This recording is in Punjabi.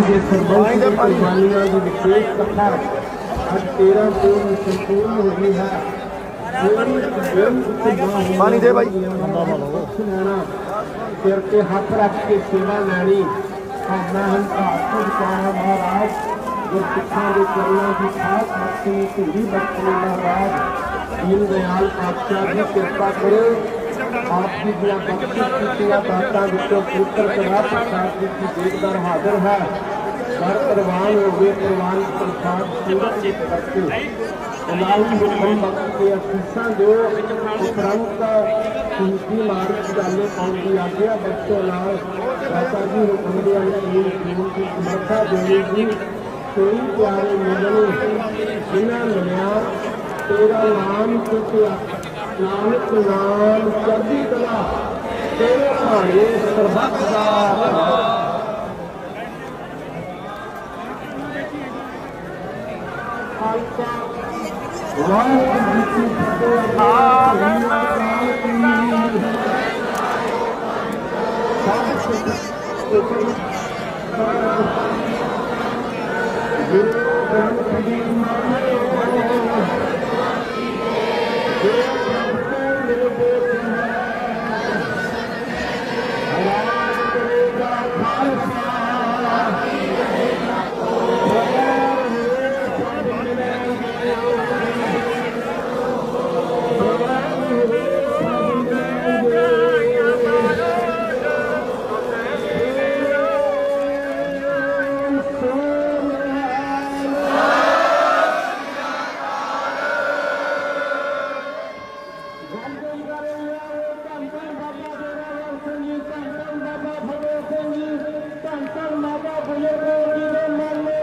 ਜੀ ਦੇ ਸਰਬੰਸ ਦੇ ਕੁਰਬਾਨੀਆਂ ਦੀ ਵਿਸ਼ੇਸ਼ ਕਥਾ ਅੱਜ 13 ਤੋਂ ਸੰਪੂਰਨ ਹੋ ਗਈ ਹੈ। ਪਾਣੀ ਦੇ। ਸੁਣਾਉਣਾ ਸਿਰ ਤੇ ਹੱਥ ਰੱਖ ਕੇ ਸੇਵਾ ਲੈਣੀ। ਭਾਵਨਾ ਹੰਕਾਰ ਤੋਂ ਬਚਾਉਣਾ ਮਹਾਰਾਜ ਜੋ ਸਿੱਖਾਂ ਦੇ ਚਰਨਾਂ ਦੀ ਖਾਸ ਬਖਸ਼ੀ ਧੂੜੀ ਬਖਸ਼ਣੀ ਮਹਾਰਾਜ ਦੀਨ ਦਿਆਲ ਪਾਤਸ਼ਾਹ ਦੀ ਕਿਰਪਾ ਕਰੋ। ਆਪ ਦੀ ਦੀਆਂ ਬਖਸ਼ਿਸ਼ ਕੀਤੀਆਂ ਦਾਤਾਂ ਵਿੱਚੋਂ ਪੁੱਤਰ ਕਰਾ ਪ੍ਰਸਾਦ ਦੀ ਦੇਖਦਾਰ ਹਾਜ਼ਰ ਹੈ। ਘਰ ਪ੍ਰਵਾਨ ਹੋਵੇ ਪ੍ਰਵਾਨ ਪ੍ਰਸਾਦ ਸੂਰਤ ਦੇ ਕਰਕੇ ਇਲਾਹੀ ਹੁਕਮ ਬਖਸ਼ ਕੇ ਅਸੀਸਾਂ ਦਿਓ ਉਪਰੰਤ ਸੁਨਤੀ ਮਾਰਗ ਚਾਲੇ ਪਾਉਣ ਦੀ ਆਗਿਆ ਬਖਸ਼ੋ ਨਾਲ ਦਾਤਾ ਜੀ ਹੁਕਮ ਦੇ ਅਨੁਸਾਰ ਜੀਵਨ ਦੀ ਸਮਰੱਥਾ ਦੇਣੀ ਕੋਈ ਪਿਆਰੇ ਮਿਲਣੇ ਜਿਨ੍ਹਾਂ ਮਿਲਿਆ, ਤੇਰਾ ਨਾਮ ਚੁੱਕਿਆ ਨਾਨਕ ਨਾਮ ਚੜ੍ਹਦੀ ਕਲਾ, ਤੇਰੇ ਭਾਣੇ ਸਰਬੱਤ ਦਾ ਭਲਾ। ਖਾਲਸਾ ਵਾਹਿਗੁਰੂ ਜੀ ਕੀ ਫਤਿਹ ਗੁਰੂ ਗ੍ਰੰਥ ਜੀ ਮਨ